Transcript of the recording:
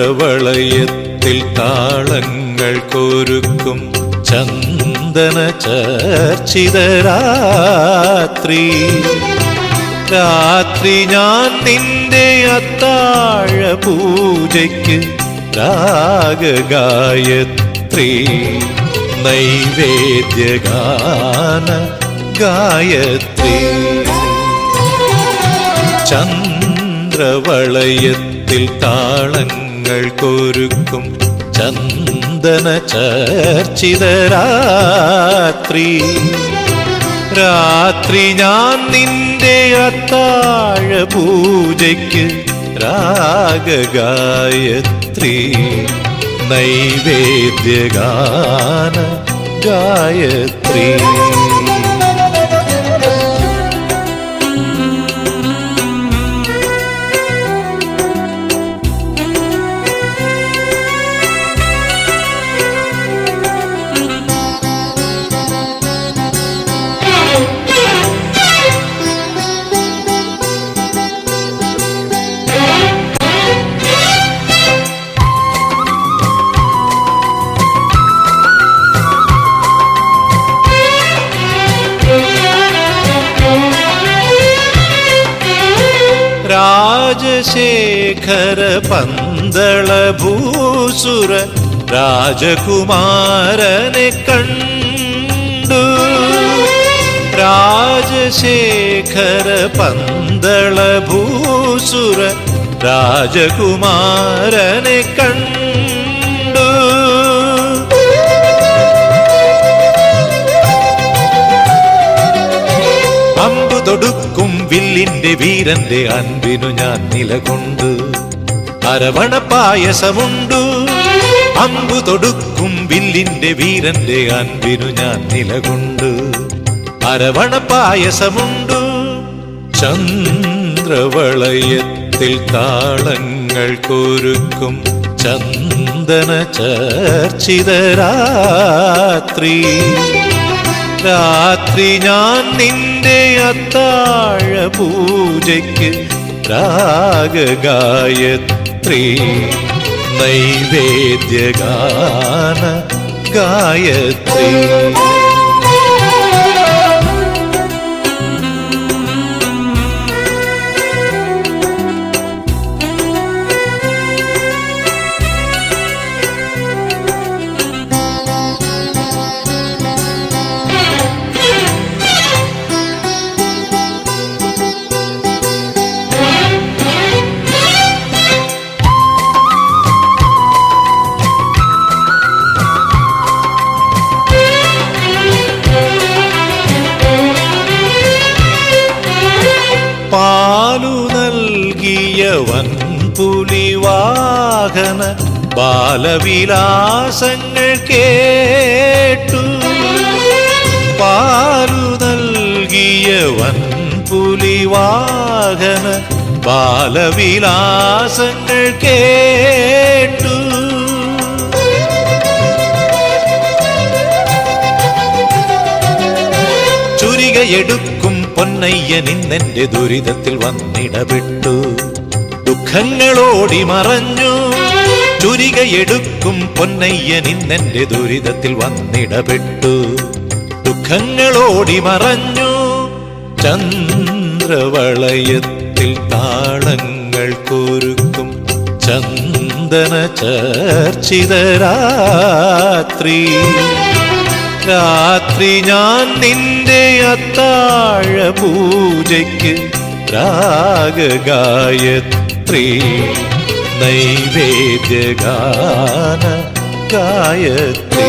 ചന്ദ്രവളയത്തിൽ താളങ്ങൾ കൊരുക്കും ചന്ദന ചർച്ചിതരാത്രി. രാത്രി രാത്രി ഞാൻ നിന്റെ അത്താഴ പൂജയ്ക്ക് രാഗഗായത്രി. നൈവേദ്യഗാന ഗായത്രി. ചന്ദ്രവളയത്തിൽ താളങ്ങൾ കൊരുക്കും ചന്ദന ചർച്ചിത രാത്രി രാത്രി ഞാൻ നിന്റെ അത്താഴ പൂജയ്ക്ക് രാഗഗായത്രി. നൈവേദ്യഗാന ഗായത്രി രാജശേഖര പന്തളഭൂസുര രാജകുമാരനെ കണ്ടു. രാജശേഖര പന്തളഭൂസുര രാജകുമാരനെ കണ്ടു. തൊടുക്കും വില്ലിന്റെ വീരന്റെ അൻപിനു ഞാൻ നിലകൊണ്ട്. അരവണ പായസമുണ്ടു. അമ്പു തൊടുക്കും വില്ലിന്റെ വീരന്റെ അൻപിനു ഞാൻ നിലകൊണ്ട്. അരവണ പായസമുണ്ടു. ചന്ദ്രവളയത്തിൽ താളങ്ങൾ കൊരുക്കും. ചന്ദന ചർച്ചിത രാത്രി ഞാൻ നിന്റെ അത്താഴ പൂജയ്ക്ക് രാഗഗായത്രി നൈവേദ്യഗാന ഗായത്രി പാലു നൽകിയ വൻപുലിവാഹന ബാലവിലാസങ്ങൾ കേട്ടു പാലു നൽകിയ വൻപുലിവാഹന ബാലവിലാസങ്ങൾ കേട്ടു ചുരികയെടുക്കും പൊന്നയ്യൻ ഇന്നെന്റെ ദുരിതത്തിൽ വന്നിടപെട്ടു. ദുഃഖങ്ങളോടി മറഞ്ഞു. ചുരികയെടുക്കും പൊന്നയ്യൻ ഇന്നെന്റെ ദുരിതത്തിൽ വന്നിടപെട്ടു. ദുഃഖങ്ങളോടി മറഞ്ഞു. ചന്ദ്രവളയത്തിൽ താളങ്ങൾ കൊരുക്കും. ചന്ദന ചർച്ചിത രാത്രി ഞാൻ നിന്റെ അത്താഴ പൂജയ്ക്ക് രാഗഗായത്രി നൈവേദ്യഗാന ഗായത്രി